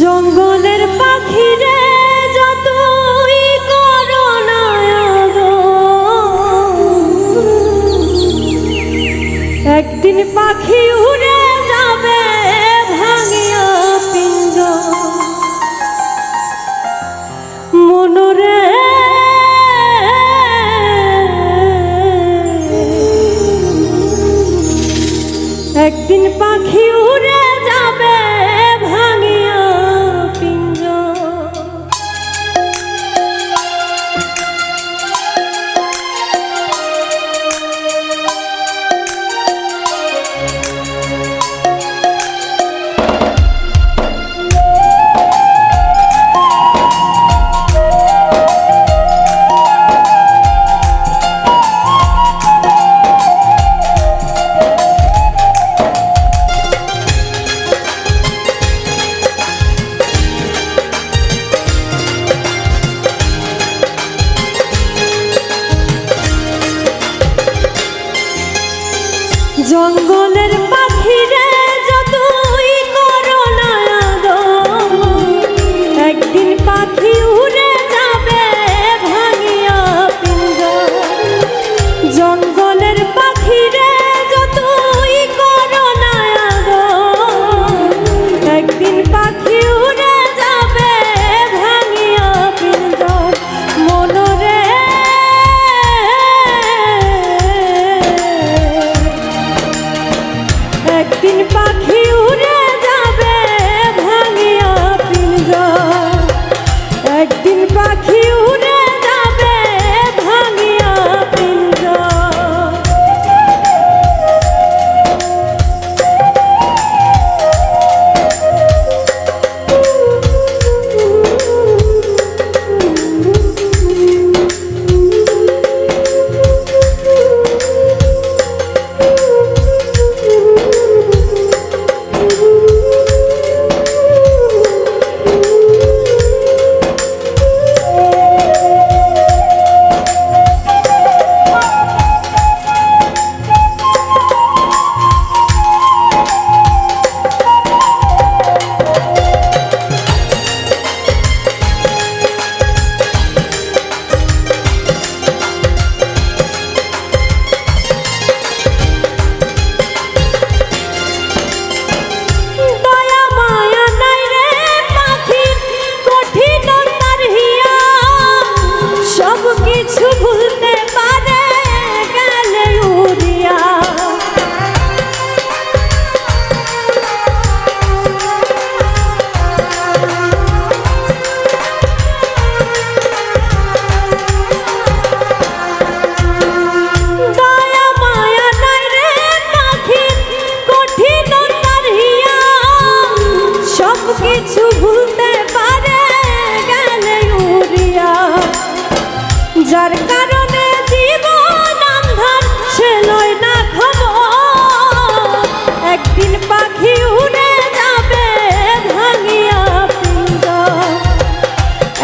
জঙ্গলের পাখিরে যতই একদিন পাখি উড়ে যাবে ভাঙিয়া পিঞ্জ মনরে একদিন পাখি উড়ে যাবে Yongo Nero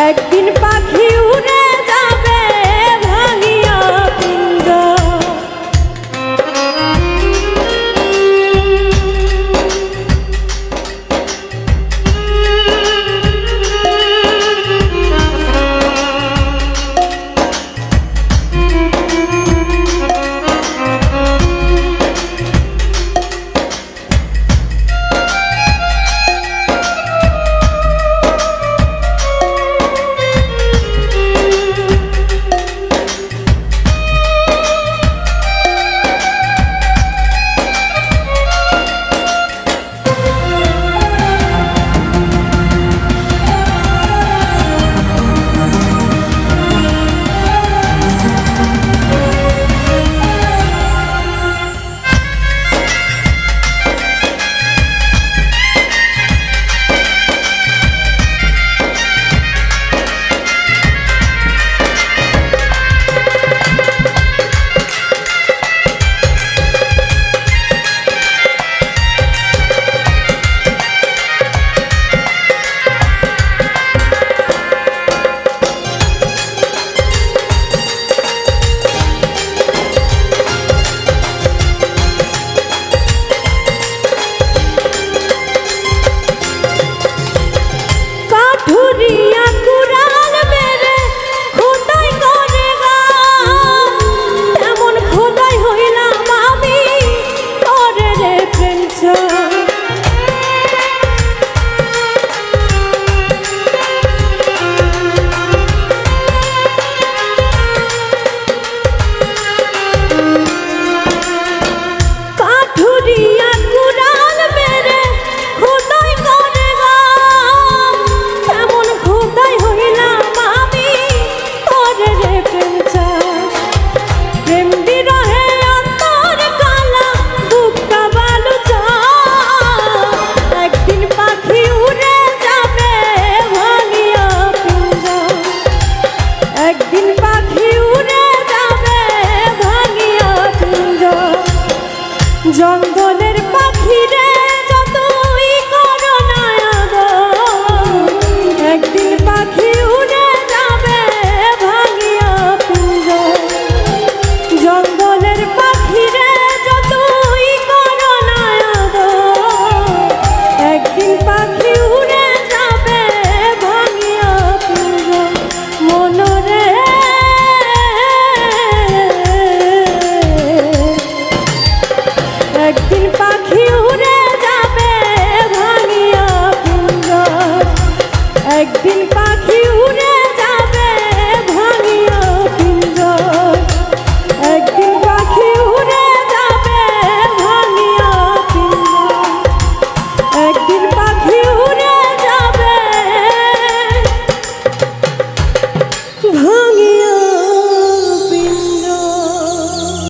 একদিন